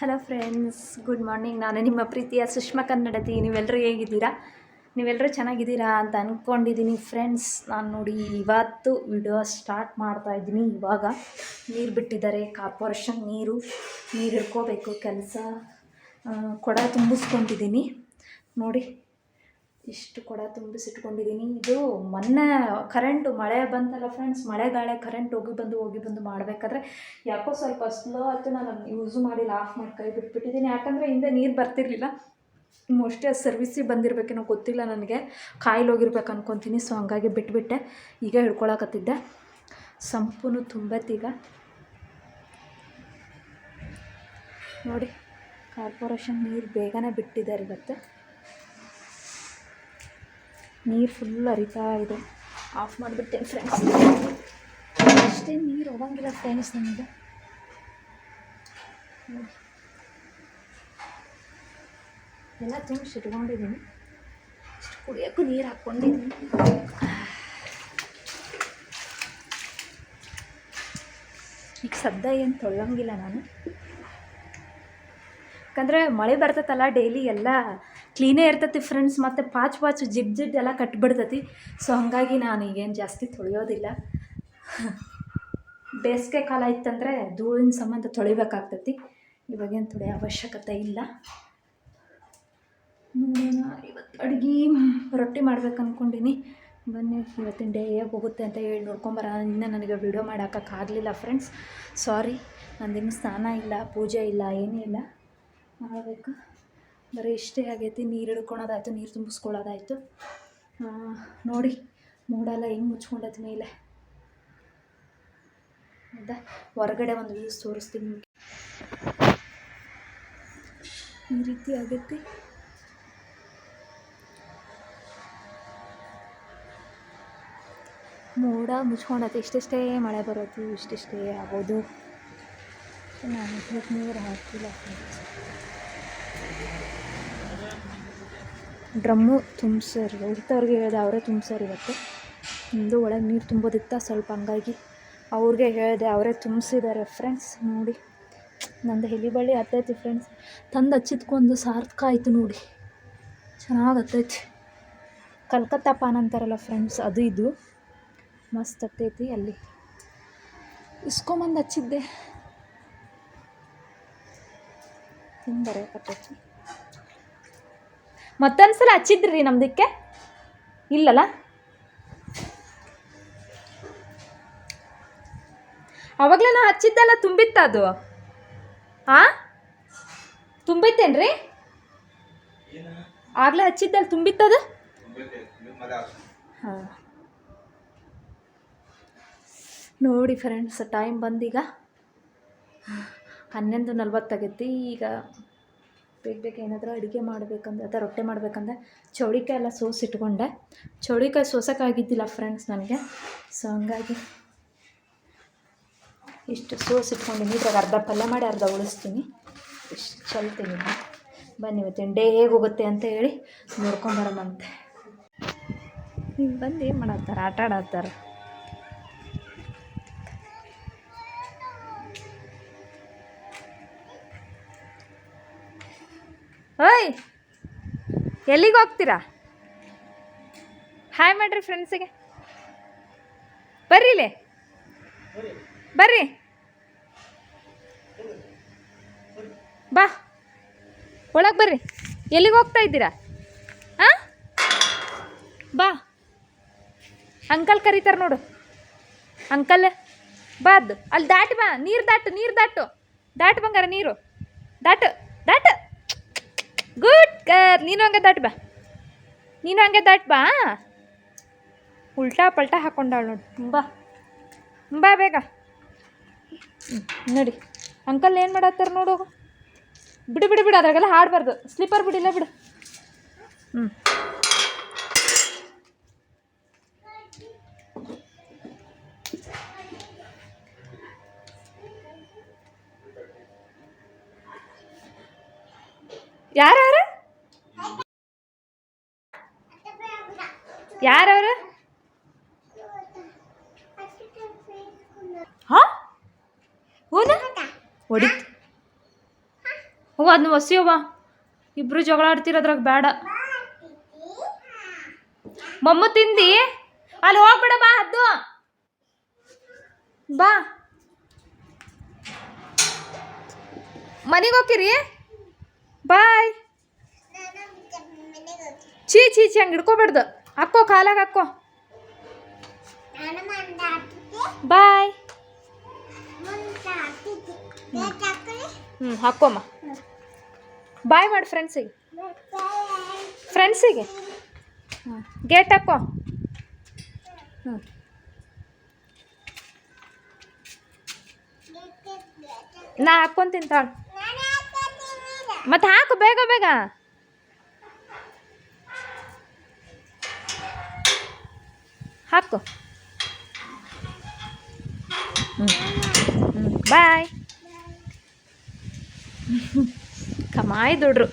Hello friends good morning ನಾನು ನಿಮ್ಮ ಪ್ರೀತಿಯ ಸುಷ್ಮಾ ಕನ್ನಡತಿ. ನೀವೆಲ್ಲರೂ ಹೇಗಿದ್ದೀರಾ? ನೀವೆಲ್ಲರೂ ಚೆನ್ನಾಗಿದ್ದೀರಾ ಅಂತ ಅಂದ್ಕೊಂಡಿದ್ದೀನಿ ಫ್ರೆಂಡ್ಸ್ ನಾನು ನೋಡಿ ಇವತ್ತು ವಿಡಿಯೋ ಸ್ಟಾರ್ಟ್ ಮಾಡ್ತಾ ಇದ್ದೀನಿ. ಇವಾಗ ನೀರು ಬಿಟ್ಟಿದ್ದಾರೆ ಕಾರ್ಪೊರೇಷನ್ ನೀರು ನೀರು ಹಿಡ್ಕೋಬೇಕು, ಕೆಲಸ ಕೊಡ ತುಂಬಿಸ್ಕೊತಿದ್ದೀನಿ ನೋಡಿ. ಇಷ್ಟು ಕೊಡ ತುಂಬಿಸಿಟ್ಕೊಂಡಿದ್ದೀನಿ. ಇದು ಮೊನ್ನೆ ಕರೆಂಟು ಮಳೆ ಬಂತಲ್ಲ ಫ್ರೆಂಡ್ಸ್ ಮಳೆಗಾಳೆ ಕರೆಂಟ್ ಹೋಗಿ ಬಂದು ಹೋಗಿ ಬಂದು ಮಾಡಬೇಕಾದ್ರೆ ಯಾಕೋ ಸ್ವಲ್ಪ ಸ್ಲೋ ಆಯಿತು. ನಾನು ಯೂಸು ಮಾಡಿಲ್ಲ ಆಫ್ ಮಾಡಿ ಕೈ ಬಿಟ್ಬಿಟ್ಟಿದ್ದೀನಿ. ಯಾಕಂದರೆ ಹಿಂದೆ ನೀರು ಬರ್ತಿರ್ಲಿಲ್ಲ. ಮೋಸ್ಟ್ಲಿ ಅದು ಸರ್ವಿಸಿಗೆ ಬಂದಿರಬೇಕೇನೋ ಗೊತ್ತಿಲ್ಲ ನನಗೆ. ಕಾಯಿಲೆ ಹೋಗಿರ್ಬೇಕು ಅನ್ಕೊತೀನಿ ಸೊ ಹಂಗಾಗಿ ಬಿಟ್ಬಿಟ್ಟೆ. ಈಗ ಹಿಡ್ಕೊಳಕತ್ತಿದ್ದೆ ಸಂಪೂನು ತುಂಬತ್ತೀಗ ನೋಡಿ, ಕಾರ್ಪೊರೇಷನ್ ನೀರು ಬೇಗನೆ ಬಿಟ್ಟಿದ್ದಾರೆ ಇವತ್ತು. ನೀರು ಫುಲ್ ಹರಿತಾ ಇದೆ. ಆಫ್ ಮಾಡಿಬಿಟ್ಟೆ ಫ್ರೆಂಡ್ಸ್ ಅಷ್ಟೇ ನೀರು ಹೋಗಂಗಿಲ್ಲ ಫ್ರೆಂಡ್ಸ್ ನಮಗೆ. ಎಲ್ಲ ತುಂಬಿಸಿ ಇಟ್ಕೊಂಡಿದ್ದೀನಿ. ಇಷ್ಟು ಕುಡಿಯೋಕ್ಕೂ ನೀರು ಹಾಕ್ಕೊಂಡಿದ್ದೀನಿ. ಈಗ ಸದ್ದ ಏನು ತೊಳ್ಳಂಗಿಲ್ಲ ನಾನು. ಯಾಕಂದರೆ ಮಳೆ ಬರ್ತೈತಲ್ಲ ಡೈಲಿ ಎಲ್ಲ ಕ್ಲೀನೇ ಇರ್ತತಿ ಫ್ರೆಂಡ್ಸ್ ಮತ್ತು ಪಾಚ್ ಪಾಚು ಜಿಡ್ ಜಿಡ್ ಎಲ್ಲ ಕಟ್ಬಿಡ್ತತಿ. ಸೊ ಹಾಗಾಗಿ ನಾನು ಈಗೇನು ಜಾಸ್ತಿ ತೊಳೆಯೋದಿಲ್ಲ. ಬೇಸಿಗೆ ಕಾಲ ಇತ್ತಂದರೆ ಧೂಳಿನ ಸಂಬಂಧ ತೊಳಿಬೇಕಾಗ್ತತಿ. ಇವಾಗೇನು ತೊಳೆಯೋ ಅವಶ್ಯಕತೆ ಇಲ್ಲ. ಇವತ್ತು ಅಡುಗೆ ರೊಟ್ಟಿ ಮಾಡ್ಬೇಕು ಅಂದ್ಕೊಂಡಿನಿ ಬನ್ನಿ, ಇವತ್ತಿನ ಡೇ ಹೇಗೆ ಹೋಗುತ್ತೆ ಅಂತ ಹೇಳಿ ನೋಡ್ಕೊಂಬರ. ಇನ್ನು ನನಗೆ ವಿಡಿಯೋ ಮಾಡೋಕ್ಕಾಗಲಿಲ್ಲ ಫ್ರೆಂಡ್ಸ್ ಸಾರಿ ನಂದಿನ್ನು ಸ್ನಾನ ಇಲ್ಲ, ಪೂಜೆ ಇಲ್ಲ ಏನೂ ಇಲ್ಲ ಮಾಡಬೇಕು. ಬರೀ ಇಷ್ಟೇ ಆಗೈತಿ, ನೀರು ಹಿಡ್ಕೊಳೋದಾಯ್ತು, ನೀರು ತುಂಬಿಸ್ಕೊಳ್ಳೋದಾಯ್ತು. ನೋಡಿ, ಮೂಡೆಲ್ಲ ಹಿಂಗೆ ಮುಚ್ಕೊಂಡೈತಿ ಮೇಲೆ. ಹೌದಾ ಹೊರಗಡೆ ಒಂದು ವ್ಯೂಸ್ ತೋರಿಸ್ತೀನಿ ನಿಮಗೆ. ಈ ರೀತಿ ಆಗೈತಿ. ಮೋಡ ಮುಚ್ಕೊಂಡೈತಿ, ಇಷ್ಟಿಷ್ಟೇ ಮಳೆ ಬರೋದು, ಇಷ್ಟಿಷ್ಟೇ ಆಗೋದು. ನಾನು ನೀರು ಹಾಕಿಲ್ಲ. ಡ್ರಮ್ಮು ತುಂಬಿಸೋರು ಇರ್ತವ್ರಿಗೆ ಹೇಳಿದೆ ಅವರೇ ತುಂಬಿಸೋರು ಇವತ್ತು. ನಿಮ್ಮದು ಒಳಗೆ ನೀರು ತುಂಬೋದಿತ್ತ ಸ್ವಲ್ಪ ಹಂಗಾಗಿ. ಅವ್ರಿಗೆ ಹೇಳಿದೆ ಅವರೇ ತುಂಬಿಸಿದ್ದಾರೆ ಫ್ರೆಂಡ್ಸ್ ನೋಡಿ. ನಂದು ಹೆಲಿ ಬಳ್ಳಿ ಹತ್ತೈತಿ ಫ್ರೆಂಡ್ಸ್ ತಂದು ಹಚ್ಚಿದ್ಕೊಂದು ಸಾರ್ಥಕ ಆಯಿತು ನೋಡಿ. ಚೆನ್ನಾಗಿ ಹತ್ತೈತಿ. ಕಲ್ಕತ್ತಾ ಪಾನ್ ಅಂತಾರಲ್ಲ ಫ್ರೆಂಡ್ಸ್ ಅದು ಇದು. ಮಸ್ತ್ ಹತ್ತೈತಿ ಅಲ್ಲಿ. ಇಸ್ಕೊಂಬಂದು ಹಚ್ಚಿದ್ದೆ. ತಿಂದರೆ ಕಟ್ಟೈತಿ ಮತ್ತೊಂದ್ಸಲ ಹಚ್ಚಿದ್ರಿ ನಮ್ದಕ್ಕೆ? ಇಲ್ಲಲ್ಲ? ಅವಾಗಲೇ ನಾ ಹಚ್ಚಿದ್ದಲ್ಲ ತುಂಬಿತ್ತ ಅದು? ಆ? ತುಂಬಿತ್ತೇನ್ರಿ? ಆಗ್ಲೇ ಹಚ್ಚಿದ್ದಲ್ಲ ತುಂಬಿತ್ತದು ಹಾಂ. ನೋಡಿ ಫ್ರೆಂಡ್ಸ್ ಟೈಮ್ ಬಂದೀಗ. ಹನ್ನೊಂದು ನಲ್ವತ್ತಾಗೈತಿ, ಈಗ ಬೇಗ ಬೇಗ ಏನಾದರೂ ಅಡುಗೆ ಮಾಡಬೇಕಂದ್ರೆ, ಅಥವಾ ರೊಟ್ಟೆ ಮಾಡಬೇಕಂದ್ರೆ, ಚೌಳಿಕಾಯಿ ಎಲ್ಲ ಸೋಸಿಟ್ಕೊಂಡೆ. ಚೌಳಿಕಾಯಿ ಸೋಸೋಕ್ಕಾಗಿದ್ದಿಲ್ಲ ಫ್ರೆಂಡ್ಸ್ ನನಗೆ. ಸೊ ಹಂಗಾಗಿ ಇಷ್ಟು ಸೋಸಿಟ್ಕೊಂಡಿನಿ. ಇದ್ರಾಗ ಅರ್ಧ ಪಲ್ಯ ಮಾಡಿ ಅರ್ಧ ಉಳಿಸ್ತೀನಿ. ಇಷ್ಟು ಚಲ್ತೀನಿ ಬನ್ನಿ, ಇವತ್ತಿನ ಡೇ ಹೇಗೆ ಹೋಗುತ್ತೆ ಅಂತ ಹೇಳಿ ನೋಡ್ಕೊಂಬರೋಣಂತೆ ಹಿಂಗೆ ಬಂದು ಏನು ಮಾಡತ್ತಾರ? ಆಟ ಆಡತ್ತಾರ? ಓಯ್, ಎಲ್ಲಿಗೆ ಹೋಗ್ತೀರಾ? ಹಾಯ್ ಮಾಡ್ರಿ ಫ್ರೆಂಡ್ಸಿಗೆ ಬರ್ರಿ ಇಲ್ಲಿ. ಬರ್ರಿ. ಬಾ. ಒಳಗೆ ಬರ್ರಿ. ಎಲ್ಲಿಗೆ ಹೋಗ್ತಾ ಇದ್ದೀರಾ? ಹಾಂ ಬಾ. ಅಂಕಲ್ ಕರೀತಾರೆ ನೋಡು. ಅಂಕಲ್, ಬಾ ಅದು. ಅಲ್ಲಿ ದಾಟಿ ಬಾ. ನೀರು ದಾಟು ನೀರು ದಾಟು. ದಾಟು ಬಂಗಾರ, ನೀರು. ದಾಟು ದಾಟು. ಗುಡ್ ಕರ್ ನೀನು ಹಂಗೆ ದಾಟ್ ಬಾ. ನೀನು ಹಂಗೆ ದಾಟ್ ಬಾ. ಉಲ್ಟಾ ಪಲ್ಟಾ ಹಾಕೊಂಡಾಳು ನೋಡಿ. ಬಾ ಬಾ ಬೇಗ. ನೋಡಿ. ಅಂಕಲ್ ಏನು ಮಾಡತ್ತಾರೆ ನೋಡು. ಬಿಡು ಬಿಡು ಬಿಡು. ಅದ್ರಾಗೆಲ್ಲ ಹಾಡಬಾರ್ದು. ಸ್ಲೀಪರ್ ಬಿಡಿಲ್ಲ ಬಿಡು. ಹ್ಞೂ ಯಾರು ಯಾರವರು? ಹಾಂ? ಹೂನ? ಹೊಡಿತು. ಹೋಗು ಅದನ್ನ ಒಸಿಯವ್ವ ಇಬ್ರು ಜಗಳ ಆಡ್ತಿರೋದ್ರಾಗ ಬೇಡ ಮಮ್ಮ ತಿಂದಿ? ಅಲ್ಲಿ ಹೋಗ್ಬೇಡ, ಬಾ ಅದು ಬಾ. ಮನೆಗೆ ಹೋಗ್ತೀರಿ? ಬಾಯ್. ಚೀ ಚೀ ಚಿ ಹಂಗೆ ಹಿಡ್ಕೊಬೇಡ್ದು. ಹಾಕೋ, ಕಾಲಾಗ ಹಾಕೋ. ಬಾಯ್. ಹ್ಞೂ ಹಾಕೋಮ್ಮ. ಬಾಯ್ ಮಾಡಿ ಫ್ರೆಂಡ್ಸಿಗೆ. ಫ್ರೆಂಡ್ಸಿಗೆ. ಹ್ಞೂ ಗೇಟ್ ಹಾಕೋ. ಹ್ಞೂ ನಾ ಹಾಕ್ಕೊಂತೀನಿ ತಾಳು. ಮತ್ತೆ ಹಾಕು ಬೇಗ ಬೇಗ. ಹಾಕು. ಬಾಯ್. ಕಮಾಯಿ ದುಡ್ರು.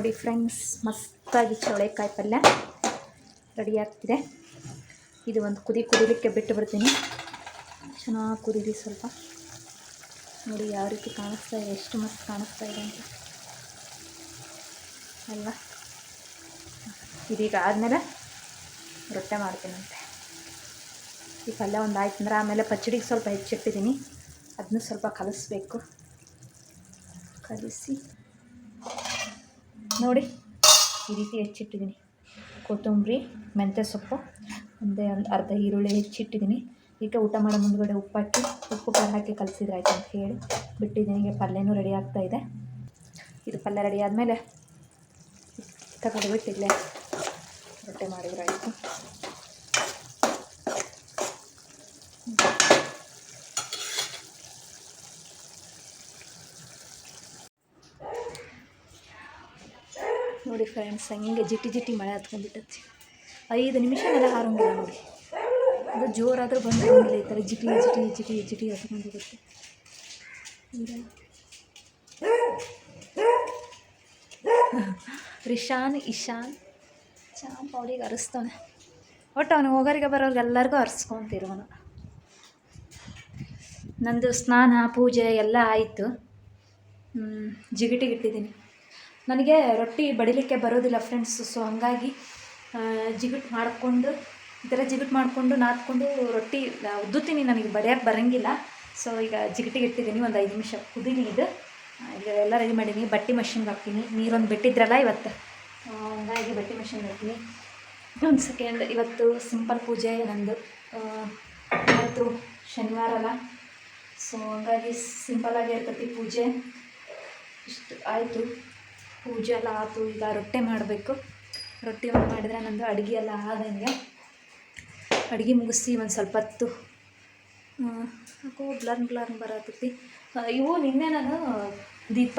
ನೋಡಿ ಫ್ರೆಂಡ್ಸ್, ಮಸ್ತಾಗಿ ಚೋಳೆಕಾಯಿ ಪಲ್ಯ ರೆಡಿ ಆಗ್ತಿದೆ. ಇದು ಒಂದು ಕುದಿ ಕುದಿಲಿಕ್ಕೆ ಬಿಟ್ಟು ಬಿಡ್ತೀನಿ. ಚೆನ್ನಾಗಿ ಕುದೀರಿ ಸ್ವಲ್ಪ. ನೋಡಿ ಯಾವ ರೀತಿ ಕಾಣಿಸ್ತಾ ಇದೆ, ಎಷ್ಟು ಮಸ್ತ್ ಕಾಣಿಸ್ತಾ ಇದೆ ಅಂತ. ಅಲ್ಲ. ಇದೀಗ ಆದಮೇಲೆ ರೊಟ್ಟೆ ಮಾಡ್ತೀನಂತೆ ಈ ಪಲ್ಯ ಒಂದು ಆಯ್ತು ಅಂದ್ರೆ ಆಮೇಲೆ ಪಚ್ಚಡಿಗೆ ಸ್ವಲ್ಪ ಹೆಚ್ಚಿಟ್ಟಿದ್ದೀನಿ. ಅದನ್ನು ಸ್ವಲ್ಪ ಕಲಿಸ್ಬೇಕು. ಕಲಿಸಿ. ನೋಡಿ, ಈ ರೀತಿ ಹೆಚ್ಚಿಟ್ಟಿದ್ದೀನಿ. ಕೊತ್ತಂಬರಿ, ಮೆಂತ್ಯ ಸೊಪ್ಪು, ಒಂದೇ ಒಂದು ಅರ್ಧ ಈರುಳ್ಳಿ ಹೆಚ್ಚಿಟ್ಟಿದ್ದೀನಿ. ಈಗ ಊಟ ಮಾಡೋ ಮುಂದ್ಗಡೆ ಉಪ್ಪು ಹಾಕಿ ಉಪ್ಪು ಖಾರ ಹಾಕಿ ಕಲಸಿದ್ರೆ ಆಯ್ತು ಅಂತ ಹೇಳಿ ಬಿಟ್ಟಿದ್ದೀನಿ. ಈಗ ಪಲ್ಯನೂ ರೆಡಿ ಆಗ್ತಾ ಇದೆ. ಇದು ಪಲ್ಯ ರೆಡಿ ಆದಮೇಲೆ ತಗೊಂಡು ಇಲ್ಲೇ ರೊಟ್ಟೆ ಮಾಡಿದ್ರೆ ಆಯಿತು ನೋಡಿ ಫ್ರೆಂಡ್ಸ್ ಹಂಗೆ ಜಿಟಿ ಜಿಟಿ ಮಳೆ ಹತ್ಕೊಂಡ್ಬಿಟ್ಟತಿ. ಐದು ನಿಮಿಷ ಮೇಲೆ ಹಾರಂಗಿಲ್ಲ ನೋಡಿ. ಅದು ಜೋರಾದರೂ ಬಂದು ಈ ಥರ ಜಿಟಿ ಜಿಟಿ ಜಿಟಿ ಜಿಟಿ ಹತ್ಕೊಂಡಿರುತ್ತೆ ಈಗ ರಿಶಾನ್ ಇಶಾನ್, ಚಾಂಪ್ ಅವ್ರಿಗೆ ಅರಿಸ್ತಾನೆ. ಒಟ್ಟು ಅವನು ಹೋಗೋರಿಗೆ ಬರೋರಿಗೆಲ್ಲರಿಗೂ ಅರ್ಸ್ಕೊಂತಿರೋನು ನಂದು ಸ್ನಾನ, ಪೂಜೆ ಎಲ್ಲ ಆಯಿತು. ಜಿಗಿಟಿಗೆ ಇಟ್ಟಿದ್ದೀನಿ ನನಗೆ ರೊಟ್ಟಿ ಬಡಿಲಿಕ್ಕೆ ಬರೋದಿಲ್ಲ ಫ್ರೆಂಡ್ಸ್ ಸೊ ಹಂಗಾಗಿ ಜಿಗುಟ್ ಮಾಡಿಕೊಂಡು, ಈ ಥರ ಜಿಗಿಟ್ ಮಾಡಿಕೊಂಡು ನಾದ್ಕೊಂಡು ರೊಟ್ಟಿ ಉದ್ದುತ್ತೀನಿ ನನಗೆ ಬಡಿಯೋಕ್ಕೆ ಬರೋಂಗಿಲ್ಲ. ಸೊ ಈಗ ಜಿಗಿಟಿಗೆ ಇಟ್ಟಿದ್ದೀನಿ, ಒಂದು ಐದು ನಿಮಿಷ ಕುದೀನಿ ಇದು. ಈಗ ಎಲ್ಲ ರೆಡಿ ಮಾಡೀನಿ, ಬಟ್ಟೆ ಮಷಿನ್ಗೆ ಹಾಕ್ತೀನಿ. ನೀರೊಂದು ಬಿಟ್ಟಿದ್ರಲ್ಲ ಇವತ್ತು. ಹಂಗಾಗಿ ಬಟ್ಟೆ ಮಷಿನ್ಗೆ ಹಾಕ್ತೀನಿ. ಒಂದು ಸೆಕೆಂಡ್ ಇವತ್ತು ಸಿಂಪಲ್ ಪೂಜೆ ನಂದು. ಇವತ್ತು ಶನಿವಾರ ಅಲ್ಲ. ಸೊ ಹಂಗಾಗಿ ಸಿಂಪಲಾಗಿ ಇರ್ತೈತಿ ಪೂಜೆ. ಇಷ್ಟು ಆಯಿತು. ಪೂಜೆ ಎಲ್ಲ ಆಯಿತು ಈಗ ರೊಟ್ಟಿ ಮಾಡಬೇಕು. ರೊಟ್ಟಿ ಮಾಡಿದ್ರೆ ನಂದು ಅಡುಗೆ ಎಲ್ಲ ಆದಂಗೆ. ಅಡುಗೆ ಮುಗಿಸಿ ಒಂದು ಸ್ವಲ್ಪ ಹೊತ್ತು ಯಾಕೋ ಬ್ಲರ್ನ್ ಬ್ಲರ್ನ್ ಬರತೈತಿ. ಇವು ನಿನ್ನೆ ನಾನು ದೀಪ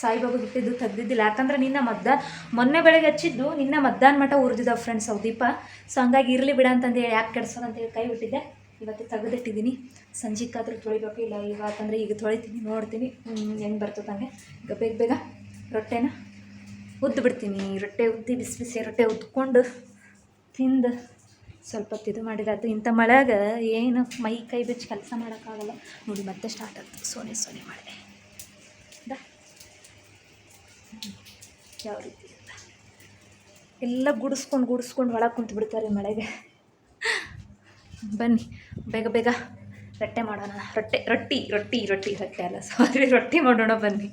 ಸಾಯಿಬಾಬು ಇಟ್ಟಿದ್ದು ತೆಗ್ದಿದ್ದಿಲ್ಲ. ಯಾಕಂದ್ರೆ ನಿನ್ನ ಮಧ್ಯಾಹ್ನ ಮೊನ್ನೆ ಬೆಳಗ್ಗೆ ಹಚ್ಚಿದ್ದು ನಿನ್ನ ಮಧ್ಯಾಹ್ನ ಮಠ ಉರಿದಿದ್ದಾವೆ ಫ್ರೆಂಡ್ಸ್ ಅವು ದೀಪ. ಸೊ ಹಂಗಾಗಿ ಇರಲಿ ಬಿಡ ಅಂತಂದೇಳಿ ಯಾಕೆ ಕೆಡ್ಸೋಣ ಅಂತೇಳಿ ಕೈ ಬಿಟ್ಟಿದ್ದೆ ಇವತ್ತು ತೆಗೆದಿಟ್ಟಿದ್ದೀನಿ. ಸಂಜೆಗಾದ್ರೂ ತೊಳಿಬೇಕು ಇಲ್ಲ ಇವತ್ತಂದರೆ ಈಗ ತೊಳಿತೀನಿ, ನೋಡ್ತೀನಿ ಹೆಂಗೆ ಬರ್ತದೆ ಹಂಗೆ. ಈಗ ಬೇಗ ಬೇಗ ರೊಟ್ಟೆನ ಉದ್ದು ಬಿಡ್ತೀನಿ. ರೊಟ್ಟೆ ಉದ್ದಿ ಬಿಸಿ ಬಿಸಿ ರೊಟ್ಟೆ ಉದ್ಕೊಂಡು ತಿಂದು ಸ್ವಲ್ಪ ಹೊತ್ತು ಇದು ಮಾಡಿದಾಯ್ತು ಇಂಥ ಮಳೆಯಾಗ ಏನು ಮೈ ಕೈ ಬಿಚ್ಚಿ ಕೆಲಸ ಮಾಡೋಕ್ಕಾಗಲ್ಲ. ನೋಡಿ, ಮತ್ತೆ ಸ್ಟಾರ್ಟ್ ಆಗ್ತದೆ. ಸೋನೆ ಸೋನೆ ಮಾಡಿದೆ. ಯಾವ ರೀತಿ ಅಂತ ಎಲ್ಲ ಗುಡಿಸ್ಕೊಂಡು ಗುಡಿಸ್ಕೊಂಡು ಒಳಗೆ ಕುಂತು ಬಿಡ್ತಾರೆ ಮಳೆಗೆ. ಬನ್ನಿ, ಬೇಗ ಬೇಗ ರೊಟ್ಟೆ ಮಾಡೋಣ. ರೊಟ್ಟೆ, ರೊಟ್ಟಿ ರೊಟ್ಟಿ ರೊಟ್ಟಿ, ರೊಟ್ಟೆ ಅಲ್ಲ. ಸಾರಿ ರೊಟ್ಟಿ ಮಾಡೋಣ ಬನ್ನಿ.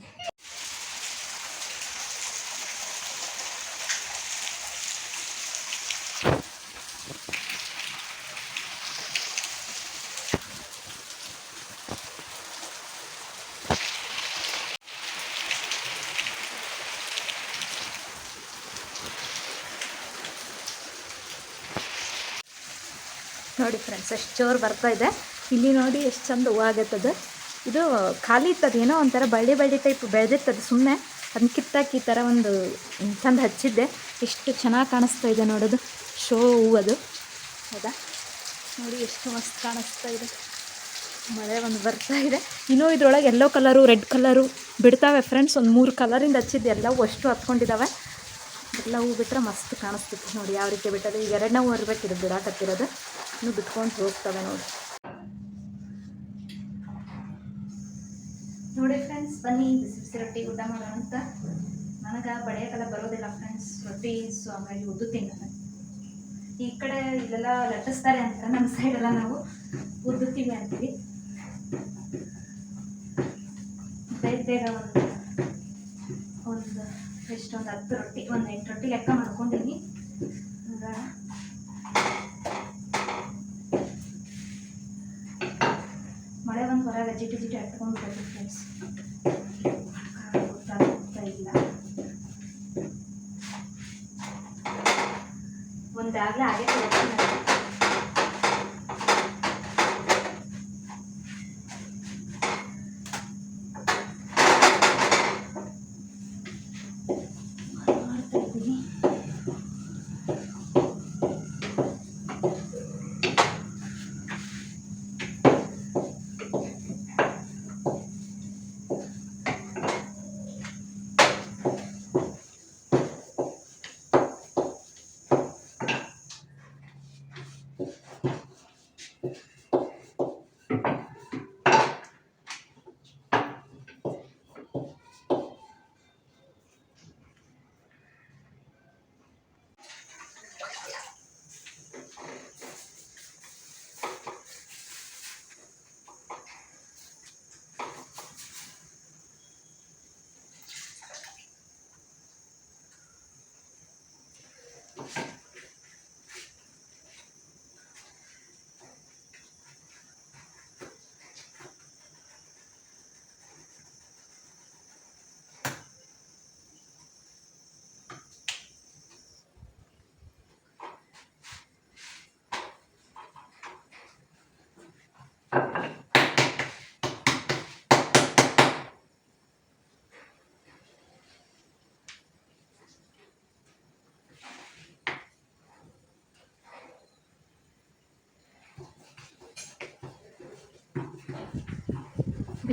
ನೋಡಿ ಫ್ರೆಂಡ್ಸ್ ಎಷ್ಟು ಜೋರು ಬರ್ತಾ ಇದೆ. ಇಲ್ಲಿ ನೋಡಿ ಎಷ್ಟು ಚಂದ ಹೂವು ಆಗತ್ತದ. ಇದು ಖಾಲಿ ಇತ್ತದ ಏನೋ ಒಂಥರ ಬಳ್ಳಿ ಬಳ್ಳಿ ಟೈಪ್ ಬೆಳೆದಿರ್ತದೆ ಸುಮ್ಮನೆ ಅದನ್ನ ಕಿತ್ತಾಕಿ ಈ ಥರ ಒಂದು ಚಂದ ಹಚ್ಚಿದ್ದೆ. ಎಷ್ಟು ಚೆನ್ನಾಗಿ ಕಾಣಿಸ್ತಾ ಇದೆ ನೋಡೋದು. ಶೋ ಹೂವು ಅದು. ಹೌದಾ? ನೋಡಿ ಎಷ್ಟು ಮಸ್ತ್ ಕಾಣಿಸ್ತಾ ಇದೆ. ಮಳೆ ಒಂದು ಬರ್ತಾ ಇದೆ. ಇನ್ನೂ ಇದ್ರೊಳಗೆ ಎಲ್ಲೋ ಕಲರು ರೆಡ್ ಕಲರು ಬಿಡ್ತಾವೆ ಫ್ರೆಂಡ್ಸ್ ಒಂದು ಮೂರು ಕಲರಿಂದ ಹಚ್ಚಿದ್ದು. ಎಲ್ಲವೂ ಅಷ್ಟು ಹತ್ಕೊಂಡಿದ್ದಾವೆ ಎಲ್ಲ ಹೂ ಬಿಟ್ಟರೆ ಮಸ್ತ್ ಕಾಣಿಸ್ತಿತ್ತು ನೋಡಿ, ಯಾವ ರೀತಿ ಬಿಟ್ಟದೆ ಈಗ ಎರಡನೇ ಹೂ ಇರ್ಬೇಕು, ಇದು ಬಿಡಾಕತ್ತಿರೋದು. ಇನ್ನು ಬಿಟ್ಕೊಂಡು ಹೋಗ್ತವೆ ನೋಡಿ. ನೋಡಿ ಫ್ರೆಂಡ್ಸ್ ಬನ್ನಿ, ಬಿಸಿ ಬಿಸಿ ರೊಟ್ಟಿ ಊಟ ಮಾಡೋಣ ಅಂತ. ನನಗೆ ಬಡಿಯೋಕ್ಕೆಲ್ಲ ಬರೋದಿಲ್ಲ ಫ್ರೆಂಡ್ಸ್ ರೊಟ್ಟಿ ಸೊ ಆಮೇಲೆ ಉದ್ದು ತಿನ್ನೋಣ ಈ ಕಡೆ ಇಲ್ಲೆಲ್ಲ ಲಟ್ಟಿಸ್ತಾರೆ ಅಂತ ನಮ್ಮ ಸೈಡೆಲ್ಲ ನಾವು ಉದ್ದುತ್ತೀವಿ ಅಂತೀವಿ. ಬೇಗ ಬೇಗ ಒಂದು ಒಂದು ಎಷ್ಟೊಂದು ಹತ್ತು ರೊಟ್ಟಿ, ಒಂದು ಎಂಟು ರೊಟ್ಟಿ ಲೆಕ್ಕ ಮಾಡ್ಕೊಂಡಿನಿ.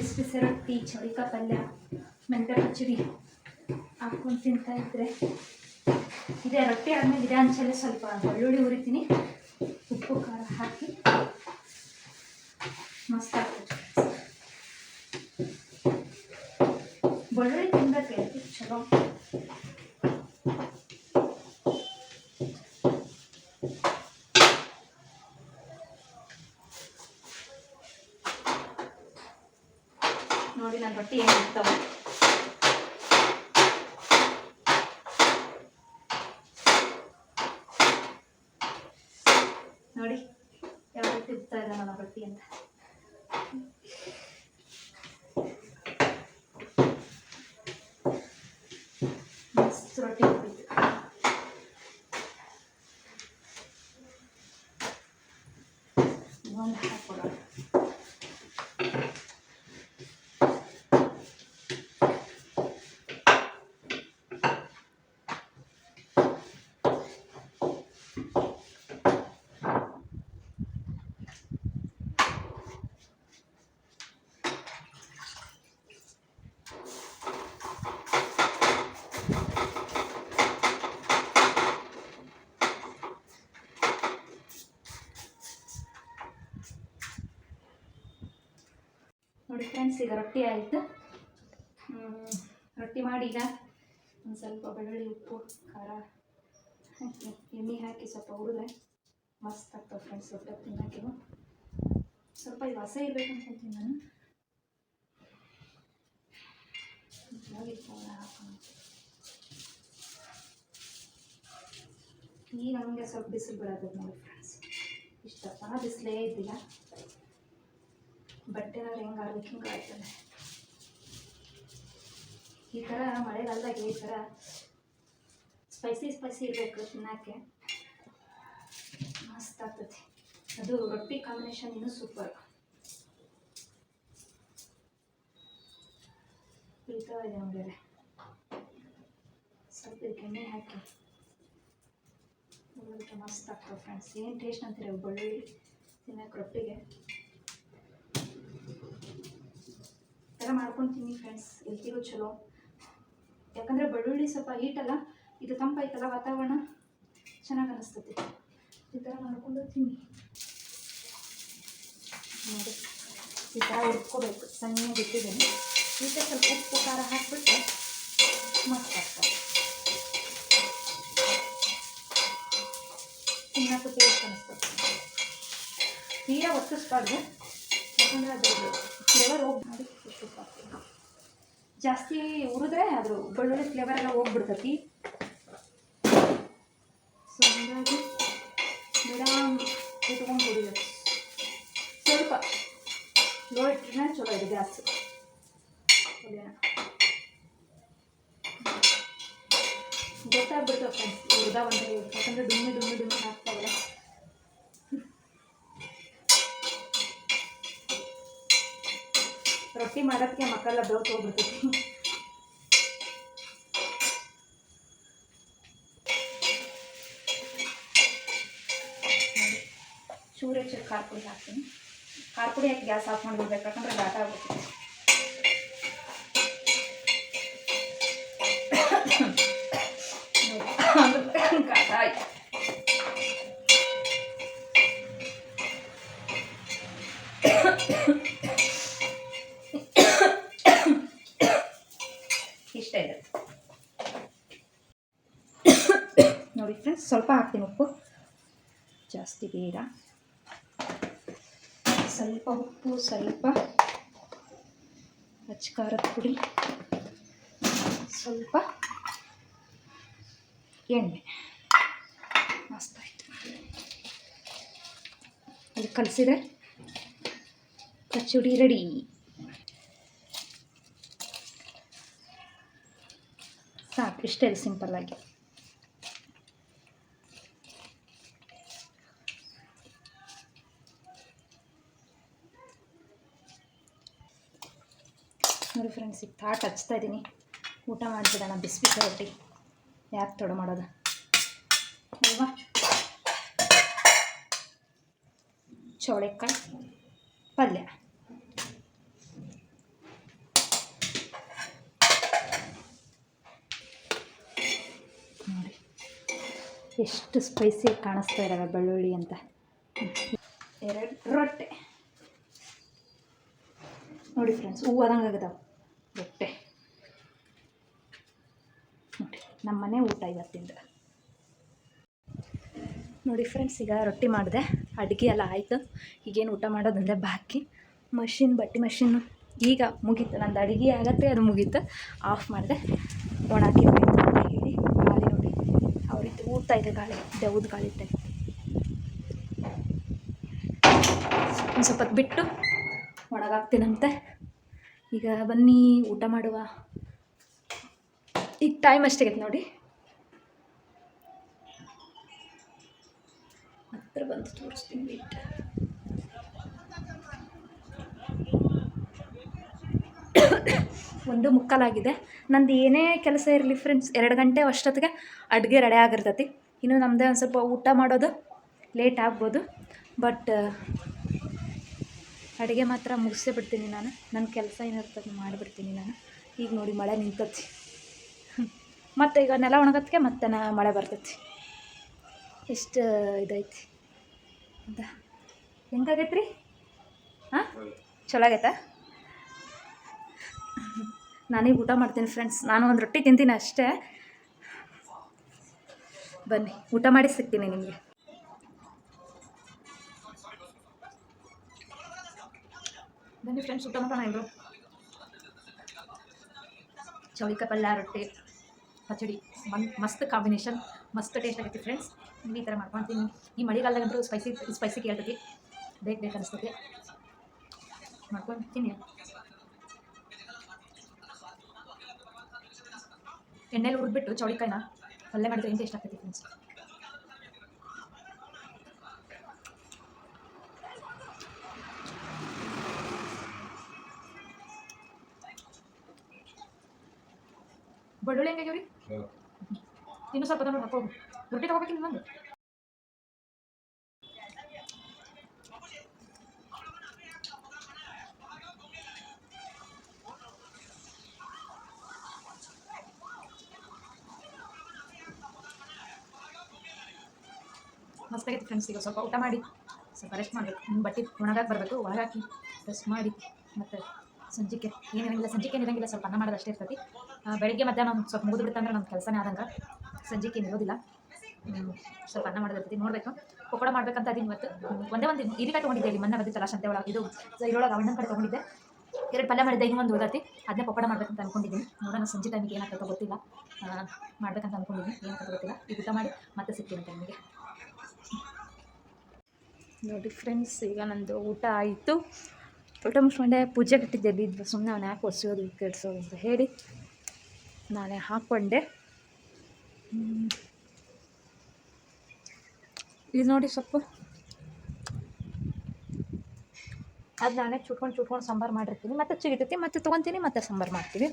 ಬಿಸಿ ಬಿಸಿ ರೊಟ್ಟಿ ಚೌಳಿಕಾಯಿ ಪಲ್ಯ ಮೆಂತ್ಯ ಪಚಡಿ ಹಾಕ್ಕೊಂಡು ತಿಂತಾ ಇದ್ರೆ ಇದೇ. ರೊಟ್ಟಿ ಆದಮೇಲೆ ಇದೇ ಅಂಚಲ್ಲೇ ಸ್ವಲ್ಪ ಬೆಳ್ಳುಳ್ಳಿ ಹುರಿತೀನಿ. ಉಪ್ಪು, ಖಾರ ಹಾಕಿ ಮಸ್ತ್ ಆಗ್ತದೆ ಬೆಳ್ಳುಳ್ಳಿ ತಿನ್ನಬೇಕು ಚಲೋ ನೋಡಿ ನನ್ನ ರೊಟ್ಟಿ ಏನು ಇರ್ತಾವೆ ನೋಡಿ ಯಾವ ರೀತಿ ಇರ್ತಾ ಇದೆ ನನ್ನ ರೊಟ್ಟಿ ಅಂತ ಮಸ್ತ್ ರೊಟ್ಟಿ ಉಳ್ದಿತ್ತು. ಒಂದು ಹಾಕೊಡೋಣ ನೋಡಿ ಫ್ರೆಂಡ್ಸ್ ಈಗ ರೊಟ್ಟಿ ಆಯಿತು. ರೊಟ್ಟಿ ಮಾಡಿ ಒಂದು ಸ್ವಲ್ಪ ಬೆಳ್ಳುಳ್ಳಿ, ಉಪ್ಪು, ಖಾರ ಹಾಕಿ ಎಣ್ಣೆ ಹಾಕಿ ಸ್ವಲ್ಪ ಹುರಿದ್ರೆ ಮಸ್ತ್ ಆಗ್ತವೆ ಫ್ರೆಂಡ್ಸ್ ರೊಟ್ಟಿ ತಿನ್ನೋಕೆ ಸ್ವಲ್ಪ ಇದು ಹಸ ಇರಬೇಕು ಅನ್ಕೊಂತೀನಿ ನಾನು. ಈಗ ನಮಗೆ ಸ್ವಲ್ಪ ಬಿಸಿಲು ಬಿಡೋದು ನೋಡಿ ಫ್ರೆಂಡ್ಸ್ ಇಷ್ಟಪ್ಪ, ಬಿಸಿಲೇ ಇದ್ದಿಲ್ಲ. ಬಟ್ಟೆನಾದ್ರು ಹೆಂಗೆ ಆಡ್ಬೇಕು ಹಿಂಗೆ ಆಯ್ತದೆ ಈ ಥರ ಮಳೆಗಾಲದಾಗ ಈ ಥರ ಸ್ಪೈಸಿ ಸ್ಪೈಸಿ ಇರಬೇಕು ತಿನ್ನೋಕ್ಕೆ. ಮಸ್ತ್ ಆಗ್ತೈತಿ ಅದು ರೊಟ್ಟಿ ಕಾಂಬಿನೇಷನ್ ಇನ್ನೂ ಸೂಪರ್ ಕುಳಿತಾ ಇದೆ ಸ್ವಲ್ಪ ಇದಕ್ಕೆ ಎಣ್ಣೆ ಹಾಕಿ. ಮಸ್ತ್ ಆಗ್ತವೆ ಫ್ರೆಂಡ್ಸ್ ಏನು ಟೇಸ್ಟ್ ಅಂತೀರ? ಬೆಳ್ಳುಳ್ಳಿ ತಿನ್ನೋಕೆ ರೊಟ್ಟಿಗೆ ಈ ಥರ ಮಾಡ್ಕೊಂಡು ಫ್ರೆಂಡ್ಸ್ ಎಲ್ತಿಗೂ ಚಲೋ. ಯಾಕಂದರೆ ಬೆಳ್ಳುಳ್ಳಿ ಸ್ವಲ್ಪ ಹೀಟಲ್ಲ ಇದು ತಂಪಾಯ್ತಲ್ಲ ವಾತಾವರಣ, ಚೆನ್ನಾಗಿ ಅನಿಸ್ತತಿ ಈ ಥರ ಮಾಡ್ಕೊಂಡು ತಿನ್ನಿ. ನೋಡಿ, ಈ ಥರ ಹುರ್ಕೋಬೇಕು. ಸಣ್ಣಗೆ ಈ ಈಗ ಸ್ವಲ್ಪ ಉಪ್ಪು, ಖಾರ ಹಾಕ್ಬಿಟ್ಟು ಮಸ್ತ್ ಆಗ್ತದೆ. ತಿನ್ನೋಕ್ಕೆ ಟೇಸ್ಟ್ ಅನಿಸ್ತದೆ. ತೀರಾ ಒತ್ತಿಸ್ಬಾರ್ದು. ಯಾಕಂದರೆ ಅದ್ರ ಫ್ಲೇವರ್ ಹೋಗಿ. ಜಾಸ್ತಿ ಹುರಿದ್ರೆ ಅದ್ರ ಬೆಳ್ಳುಳ್ಳಿ ಫ್ಲೇವರ್ ಎಲ್ಲ ಹೋಗ್ಬಿಡ್ತೈತಿ. ಸೊ ಹಾಗಾಗಿ ಮೇಡಮ್ ಇಟ್ಕೊಂಡು ಸ್ವಲ್ಪ ಲೋ ಇಟ್ಟರೆ ಚಲೋ ಇದೆ ಗ್ಯಾಸ್ ಗೊತ್ತಾಗ್ಬಿಡ್ತಪ್ಪ ಫ್ರೆಂಡ್ಸ್ ಹುರಿದ ಒಂದು ಯಾಕಂದರೆ ಡುಮ್ಮಿ ಡುಮ್ಮಿ ಡುಮ್ಮಿ ಹಾಕ್ತಾವಲ್ಲ. ರೊಟ್ಟಿ ಮಾಡೋದಕ್ಕೆ ಮಕ್ಕಳ ಬ್ರೌತ್ ಹೋಗ್ಬಿಡ್ತೈತಿ. ಚೂರು ಹೆಚ್ಚು ಖಾರ ಪುಡಿ ಹಾಕ್ತೀನಿ. ಖಾರ ಪುಡಿ ಹಾಕಿ ಗ್ಯಾಸ್ ಆಫ್ ಮಾಡಿಬಿಡ್ಬೇಕು ಯಾಕಂದ್ರೆ ಘಾಟ ಆಗುತ್ತೆ ಘಾಟ ಆಯ್ತು ಇಷ್ಟ ಇದೆ ನೋಡಿ ಫ್ರೆಂಡ್ಸ್ ಸ್ವಲ್ಪ ಹಾಕ್ತೀನಿ ಉಪ್ಪು. ಜಾಸ್ತಿ ಬೇಡ. ಸ್ವಲ್ಪ ಉಪ್ಪು, ಸ್ವಲ್ಪ ಹಚ್ಚ ಖಾರದ ಪುಡಿ, ಸ್ವಲ್ಪ ಎಣ್ಣೆ. ಮಸ್ತ್ ಆಯಿತು. ಅದು ಕಲಸಿದ್ರೆ ಕಚ್ಚುಡಿ ರೆಡಿ ಸಾಕು, ಇಷ್ಟೇ ಸಿಂಪಲ್ಲಾಗಿ ನೋಡಿ ಫ್ರೆಂಡ್ಸ್ ಈಗ ತಾಟ್ ಹಚ್ತಾ ಇದ್ದೀನಿ ಊಟ ಮಾಡಿಬಿಡೋಣ ಬಿಸಿ ರೊಟ್ಟಿ. ಯಾಕೆ ತೊಡ ಮಾಡೋದು? ಅಲ್ವಾ ಚೌಳೆಕಾಯಿ ಪಲ್ಯ. ನೋಡಿ, ಎಷ್ಟು ಸ್ಪೈಸಿ ಕಾಣಿಸ್ತಾ ಇದ್ದಾವೆ ಬೆಳ್ಳುಳ್ಳಿ ಅಂತ. ಎರಡು ರೊಟ್ಟೆ. ನೋಡಿ ಫ್ರೆಂಡ್ಸ್ ಹೂವು ಆದಂಗೆ ಆಗಿದಾವೆ. ನೋಡಿ ನಮ್ಮ ಮನೆ ಊಟ ಇವತ್ತಿಂದ. ನೋಡಿ ಫ್ರೆಂಡ್ಸ್ ಈಗ ರೊಟ್ಟಿ ಮಾಡಿದೆ. ಅಡುಗೆ ಎಲ್ಲ ಆಯಿತು. ಈಗೇನು ಊಟ ಮಾಡೋದಂದರೆ ಬಾಕಿ. ಮಷಿನ್ ಬಟ್ಟೆ ಮಷಿನ್ನು ಈಗ ಮುಗೀತು. ನಂದು ಅಡುಗೆ ಆಗತ್ತೆ, ಅದು ಮುಗೀತು. ಆಫ್ ಮಾಡಿದೆ. ಒಣಾಕಿರ್ಬೇಕು ಅಂತ ಹೇಳಿ ಗಾಳಿ ನೋಡಿ. ಅವ್ರಿಗೆ ಊಟ ಇದೆ ಗಾಳಿ. ದೆವ್ದು ಗಾಳಿ ಇದೆ ಒಂದು ಸ್ವಲ್ಪ ಬಿಟ್ಟು ಒಣಗಾಗ್ತೀನಂತೆ ಈಗ ಬನ್ನಿ, ಊಟ ಮಾಡುವ. ಈಗ ಟೈಮ್ ಅಷ್ಟಾಗೈತೆ ನೋಡಿ? ಹತ್ರ ಬಂದು ತೋರಿಸ್ತೀನಿ ಒಂದು ಮುಕ್ಕಾಲಾಗಿದೆ. ನಂದು ಏನೇ ಕೆಲಸ ಇರಲಿ ಫ್ರೆಂಡ್ಸ್ ಎರಡು ಗಂಟೆ ಅಷ್ಟೊತ್ತಿಗೆ ಅಡುಗೆ ರೆಡಿ ಆಗಿರ್ತೈತಿ. ಇನ್ನು ನಮ್ಮದೇ ಒಂದು ಸ್ವಲ್ಪ ಊಟ ಮಾಡೋದು ಲೇಟ್ ಆಗ್ಬೋದು. ಬಟ್ ಅಡುಗೆ ಮಾತ್ರ ಮುಗಿಸೇ ಬಿಡ್ತೀನಿ ನಾನು. ನನ್ನ ಕೆಲಸ ಏನಿರ್ತದೆ ಮಾಡಿಬಿಡ್ತೀನಿ ನಾನು. ಈಗ ನೋಡಿ ಮಳೆ ನಿಂತತಿ. ಮತ್ತು ಈಗ ನೆಲ ಒಣಗತ್ಗೆ ಮತ್ತೆ ನಾ ಮಳೆ ಬರ್ತೈತಿ. ಎಷ್ಟು ಇದೈತಿ? ಅಂತ ಹೆಂಗಾಗೈತೆ ರೀ ಹಾಂ ಚಲೋ ಆಗೈತಾ ನಾನೀಗ ಊಟ ಮಾಡ್ತೀನಿ ಫ್ರೆಂಡ್ಸ್ ನಾನು ಒಂದು ರೊಟ್ಟಿ ತಿಂತೀನಿ ಅಷ್ಟೇ. ಬನ್ನಿ, ಊಟ ಮಾಡಿ ಸಿಗ್ತೀನಿ ನಿಮಗೆ. ಬನ್ನಿ ಫ್ರೆಂಡ್ಸ್ ಊಟ ಮಾಡೋಣ ಇಬ್ಬರು ಚೌಳಿಕಾಯಿ ಪಲ್ಯ, ರೊಟ್ಟಿ. ಪಚಡಿ ಮನ್ ಮಸ್ತ್ ಕಾಂಬಿನೇಷನ್ ಮಸ್ತ್ ಟೇಸ್ಟ್ ಆಗೈತಿ ಫ್ರೆಂಡ್ಸ್ ಈ ಥರ ಮಾಡ್ಕೊತೀನಿ ಈ ಮಳೆಗಾಲದಾಗಂತೂ ಸ್ಪೈಸಿ ಸ್ಪೈಸಿ ಕೇಳ್ತೈತಿ ಬೇಕು ಬೇಕು ಅನಿಸ್ತೈತಿ ಮಾಡ್ಕೊತೀನಿ ಎಣ್ಣೆಲಿ ಹುರಿದ್ಬಿಟ್ಟು ಚೌಳಿಕಾಯಿನ ಪಲ್ಯ ಮಾಡಿದ್ರೆ ಏನು ಟೇಸ್ಟ್ ಆಗ್ತೈತಿ ಫ್ರೆಂಡ್ಸ್ ಬೆಳ್ಳುಳ್ಳಿ ಹೆಂಗಾಗ್ಯಾವ್ರಿ ಇನ್ನೂ ಸ್ವಲ್ಪ ನೋಡಿ ಹಾಕೋದು ರೊಟ್ಟಿ ತಗೋಬೇಕಿಲ್ಲ ನಂದು ಮಸ್ತಾಗೈತೆ ಫ್ರೆಂಡ್ಸ್ ಈಗ ಸ್ವಲ್ಪ ಊಟ ಮಾಡಿ ಸ್ವಲ್ಪ ರೆಸ್ಟ್ ಮಾಡಬೇಕು ನಿಮ್ಮ ಬಟ್ಟೆ ಒಣಗಾಕ್ ಬರಬೇಕು ಒಣಗಾಕಿ ರೆಸ್ಟ್ ಮಾಡಿ ಮತ್ತು ಸಂಜಿಕೆ ಏನಿರಂಗಿಲ್ಲ ಸಂಜಿಕೆ ಏನಿರಂಗಿಲ್ಲ ಸ್ವಲ್ಪ ಅನ್ನ ಮಾಡೋದು ಅಷ್ಟೇ ಇರ್ತೈತಿ. ಬೆಳಗ್ಗೆ ಮಧ್ಯಾಹ್ನ ಒಂದು ಸ್ವಲ್ಪ ಮುಗಿದು ಬಿಡ್ತಂದ್ರೆ ನಮ್ಮ ಕೆಲಸನೇ ಆದಂಗೆ. ಸಂಜಿಕೆ ಏನು ಇರೋದಿಲ್ಲ. ಸ್ವಲ್ಪ ಅನ್ನ ಮಾಡೋದಿರ್ತೈತಿ ನೋಡಬೇಕು. ಪಕೋಡ ಮಾಡ್ಬೇಕಂತ ಅದೀನಿ ಇವತ್ತು. ಒಂದೇ ಒಂದು ಹೀರಿಕಾಯಿ ತೊಗೊಂಡಿದ್ದೆ ಇಲ್ಲಿ ಮೊನ್ನೆ ಬಂದಿತ್ತಲ್ಲ ಸಂತೆ ಒಳಗೆ. ಇದು ಇರೊಳಗೆ ಅಣ್ಣನ ಕಡೆ ತೊಗೊಂಡಿದ್ದೆ. ಎರಡು ಪಲ್ಯ ಮಾಡಿದ್ದೆ, ಇನ್ನೂ ಒಂದು ಉಳಿದೈತಿ. ಅದನ್ನೇ ಪಕೋಡ ಮಾಡ್ಬೇಕಂತ ಅನ್ಕೊಂಡಿದ್ದೀನಿ. ನೋಡೋಣ ಸಂಜೆ ಟೈಮಿಗೆ ಏನಾಗ್ತದೆ ಗೊತ್ತಿಲ್ಲ. ಮಾಡ್ಬೇಕಂತ ಅಂದ್ಕೊಂಡಿದ್ದೀನಿ ಏನಾಗ್ತದೆ ಗೊತ್ತಿಲ್ಲ. ಈ ಊಟ ಮಾಡಿ ಮತ್ತೆ ಸಿಗ್ತೀನಿ ನಿಮಗೆ. ನೋಡಿ ಫ್ರೆಂಡ್ಸ್ ಈಗ ನಂದು ಊಟ ಆಯಿತು. ಊಟ ಮುಗಿಸ್ಕೊಂಡೆ ಪೂಜೆ ಕಟ್ಟಿದ್ದೆ ಬಿದ್ದು ಸುಮ್ಮನೆ ಅವನು ಯಾಕೆ ಒರೆಸೋದು ಕೆಡಿಸೋದು ಅಂತ ಹೇಳಿ ನಾನೇ ಹಾಕ್ಕೊಂಡೆ. ಇದು ನೋಡಿ ಸೊಪ್ಪು. ಅದು ನಾನೇ ಚುಟ್ಕೊಂಡು ಚುಟ್ಕೊಂಡು ಸಾಂಬಾರು ಮಾಡಿರ್ತೀನಿ. ಮತ್ತೆ ಚಿಗಿತೈತಿ ಮತ್ತೆ ತೊಗೊತೀನಿ, ಮತ್ತೆ ಸಾಂಬಾರು ಮಾಡ್ತೀವಿ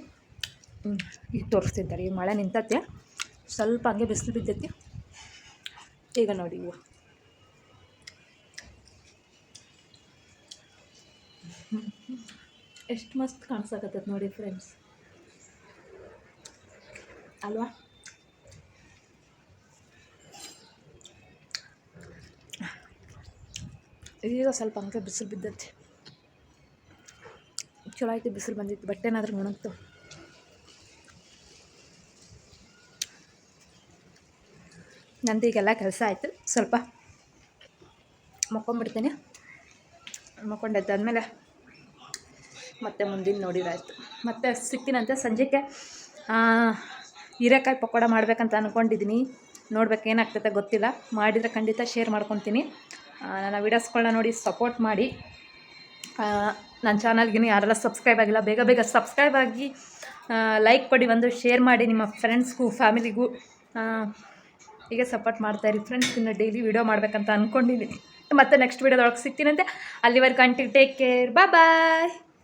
ಈಗ ತೋರಿಸ್ತಿದ್ದಾರೆ. ಈಗ ಮಳೆ ನಿಂತೈತೆ. ಸ್ವಲ್ಪ ಹಂಗೆ ಬಿಸಿಲು ಬಿದ್ದೈತಿ. ಈಗ ನೋಡಿ ಇವು. ಎಷ್ಟು ಮಸ್ತ್ ಕಾಣಿಸಕತ್ತೈತೆ ನೋಡಿ ಫ್ರೆಂಡ್ಸ್ ಅಲ್ವಾ? ಈಗ ಸ್ವಲ್ಪ ಹಂಗೆ ಬಿಸಿಲು ಬಿದ್ದೈತಿ. ಚಲೋ ಆಯ್ತು ಬಿಸಿಲು ಬಂದಿತ್ತು, ಬಟ್ಟೆನಾದ್ರೂ ಒಣಗ್ತು. ನಂದು ಈಗೆಲ್ಲ ಕೆಲಸ ಆಯಿತು, ಸ್ವಲ್ಪ ಮಕ್ಕೊಂಬಿಡ್ತೀನಿ. ಮಕ್ಕೊಂಡು ಎದ್ದಾದ್ಮೇಲೆ ಮತ್ತೆ ಮುಂದಿನ ನೋಡಿದಾಯ್ತು. ಮತ್ತೆ ಸಿಗ್ತೀನಂತೆ ಸಂಜೆಗೆ ಹೀರೆಕಾಯಿ ಪಕೋಡ ಮಾಡಬೇಕಂತ ಅಂದ್ಕೊಂಡಿದ್ದೀನಿ ನೋಡ್ಬೇಕು ಏನಾಗ್ತೈತೆ ಗೊತ್ತಿಲ್ಲ. ಮಾಡಿದರೆ ಖಂಡಿತ ಶೇರ್ ಮಾಡ್ಕೊತೀನಿ. ನನ್ನ ವೀಡಿಯೋಸ್ಗಳನ್ನ ನೋಡಿ ಸಪೋರ್ಟ್ ಮಾಡಿ. ನನ್ನ ಚಾನಲ್ಗಿನ ಯಾರೆಲ್ಲ ಸಬ್ಸ್ಕ್ರೈಬ್ ಆಗಿಲ್ಲ, ಬೇಗ ಬೇಗ ಸಬ್ಸ್ಕ್ರೈಬ್ ಆಗಿ ಲೈಕ್ ಕೊಡಿ, ಒಂದು ಶೇರ್ ಮಾಡಿ ನಿಮ್ಮ ಫ್ರೆಂಡ್ಸ್ಗೂ ಫ್ಯಾಮಿಲಿಗೂ ಹೀಗೆ ಸಪೋರ್ಟ್ ಮಾಡ್ತಾಯಿರಿ ಫ್ರೆಂಡ್ಸ್ ಇನ್ನು ಡೈಲಿ ವೀಡಿಯೋ ಮಾಡಬೇಕಂತ ಅಂದ್ಕೊಂಡಿದ್ದೀನಿ ಮತ್ತೆ ನೆಕ್ಸ್ಟ್ ವೀಡಿಯೋದೊಳಗೆ ಸಿಗ್ತೀನಂತೆ ಅಲ್ಲಿವರೆಗೆ ಕಂಟಿ ಟೇಕ್ ಕೇರ್ ಬಾಯ್